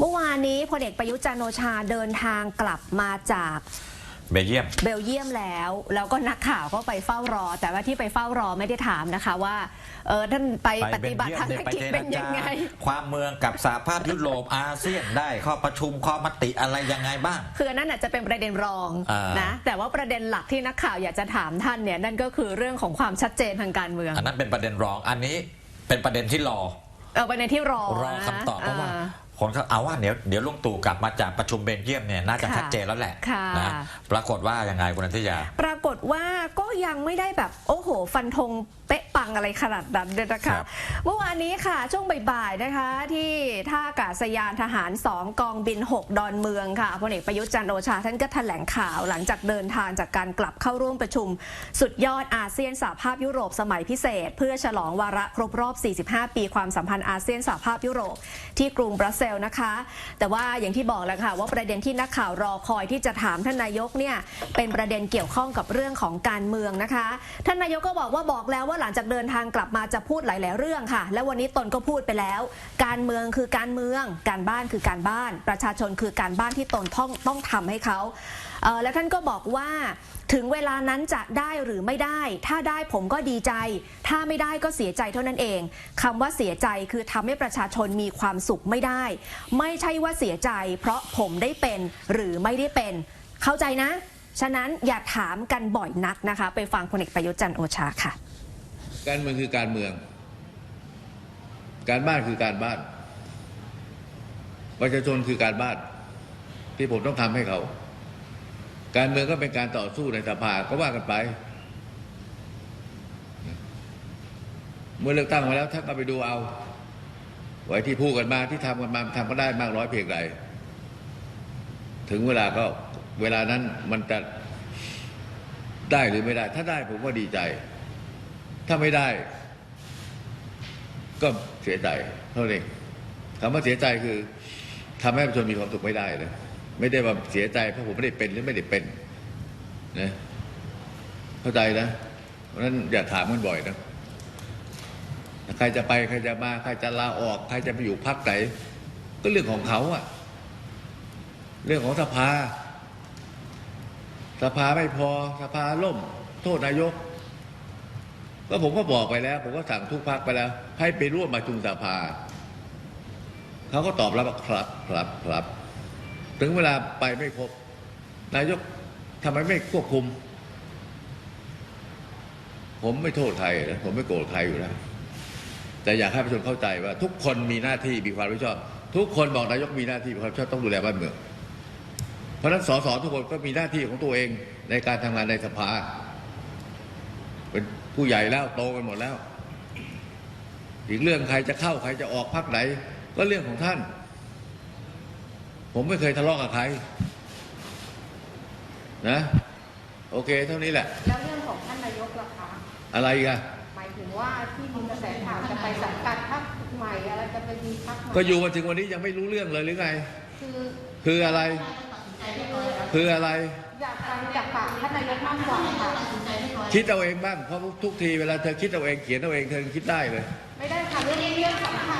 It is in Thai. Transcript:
เมื่อวานนี้พลเอกประยุทธ์จันทร์โอชาเดินทางกลับมาจากเบลเยียม เบลเยียมแล้ว แล้วก็นักข่าวก็ไปเฝ้ารอ แต่ว่าที่ไปเฝ้ารอไม่ได้ถามนะคะว่าเออท่านไปปฏิบัติภารไปกิจเจรเป็นจายังไง ความเมืองกับสหภาพยุโรปอาเซียนได้ข้อประชุมข้อมติอะไรยังไงบ้าง คืออันนั้นอาจจะเป็นประเด็นรองอ่านนะแต่ว่าประเด็นหลักที่นักข่าวอยากจะถามท่านเนี่ยนั่นก็คือเรื่องของความชัดเจนทางการเมือง อันนั้นเป็นประเด็นรองอันนี้เป็นประเด็นที่รอเออประเด็นที่รอรอคำตอบเพราะว่าอ่ คนเขาเอาว่าเดี๋ยวเดี๋ยวลุงตู่กลับมาจากประชุมเบลเยียมเนี่ยน่าจะค่ะชัดเจนแล้วแหละค่ะ นะปรากฏว่ายังไงคุณนันทิยา ปรากฏว่าก็ ยังไม่ได้แบบ โอ้โห ฟันธงเป๊ะปังอะไรขนาดนั้นเลยนะครัคะบเมื่อวานนี้ค่ะ ช่วงบ่ายๆนะคะ ที่ท่าอากาศยานทหาร 2 กองบิน 6 ดอนเมืองค่ะพลเอกประยุทธ์จันทร์โอชาท่านก็แถลงข่าวหลังจากเดินทางจากการกลับเข้าร่วมประชุม สุดยอดอาเซียนสหภาพยุโรปสมัยพิเศษ เพื่อฉลองวาระครบรอบ 45 ปีความสัมพันธ์อาเซียนสหภาพยุโรป ที่กรุงบรัสเซลส์นะคะ แต่ว่าอย่างที่บอกแล้วค่ะ ว่าประเด็นที่นักข่าวรอคอยที่จะถามท่านนายกเนี่ยเป็นประเด็นเกี่ยวข้องกับเรื่องของการเมืองนะคะ ท่านนายกก็บอกว่าบอกแล้วว่าหลังจากเดินทางกลับมาจะพูดหลาย ๆ เรื่องค่ะ และวันนี้ตนก็พูดไปแล้ว การเมืองคือการเมือง การบ้านคือการบ้าน ประชาชนคือการบ้านที่ตนต้องต้องทำให้เขาเออและท่านก็บอกว่าถึงเวลานั้นจะได้หรือไม่ได้ ถ้าได้ผมก็ดีใจ ถ้าไม่ได้ก็เสียใจเท่านั้นเองคำว่าเสียใจคือทำให้ประชาชนมีความสุขไม่ได้ ไม่ใช่ว่าเสียใจ เพราะผมได้เป็นหรือไม่ได้เป็น เข้าใจนะ ฉะนั้นอย่าถามกันบ่อยนักนะคะ ไปฟังพลเอกประยุทธ์จันทร์โอชาค่ะ การเมืองคือการเมือง การบ้านคือการบ้าน ประชาชนคือการบ้าน ที่ผมต้องทำให้เขา การเมืองก็เป็นการต่อสู้ในสภาก็ว่ากันไป เมื่อเลือกตั้งมาแล้วท่านก็ไปดูเอา ไว้ที่พูดกันมาที่ทำกันมาทำก็ได้มากร้อยเพียงไรถึงเวลาก็ เวลานั้นมันจะได้หรือไม่ได้ ถ้าได้ผมก็ดีใจ ถ้าไม่ได้ ก็เสียใจเท่านั้นเองคำว่าเสียใจคือทำให้ประชาชนมีความสุขไม่ได้เลยไม่ได้ว่าเสียใจเพราะผมไม่ได้เป็นหรือไม่ได้เป็นนะเข้าใจนะเพราะฉะนั้นอย่าถามกันบ่อยนะใครจะไปใครจะมาใครจะลาออก ใครจะไปอยู่พักไหนก็เรื่องของเขาอะเรื่องของสภา สภาไม่พอสภาล่ม โทษนายก ก็ผมก็บอกไปแล้ว ผมก็สั่งทุกพักไปแล้ว ให้ไปร่วมประชุมสภาเขาก็ตอบรับว่าครับครับครับ ถึงเวลาไปไม่ครบ นายกทำไมไม่ควบคุม ผมไม่โทษใครนะผมไม่โกรธใครอยู่แล้วแต่อยากให้ประชาชนเข้าใจว่า ทุกคนมีหน้าที่มีความรับผิดชอบ ทุกคนบอกนายกมีหน้าที่มีความรับผิดชอบต้องดูแลบ้านเมือง เพราะฉะนั้นสสทุกคนก็มีหน้าที่ของตัวเองในการทำงานในสภา เป็นผู้ใหญ่แล้วโตกันหมดแล้ว อีกเรื่องใครจะเข้าใครจะออกพักไหน ก็เรื่องของท่าน ผมไม่เคยทะเลาะกับใคร นะ โอเค เท่านี้แหละ แล้วเรื่องของท่านนายกล่ะคะอะไรอีกันหมายถึงว่าที่มีกระแสข่าวจะไปสังกัดพรรคใหม่อะไรจะไปมีพรรคใหม่ก็อยู่มาถึงวันนี้ยังไม่รู้เรื่องเลยหรือไง คือคืออะไร คืออะไร อยากฟังจากปากท่านนายกมากกว่าค่ะ คิดเอาเองบ้างเพราะทุกทีเวลาเธอคิดเอาเองเขียนเอาเองเธอคิดได้เลย ไม่ได้ค่ะเรื่องนี้เรื่องสำคัญ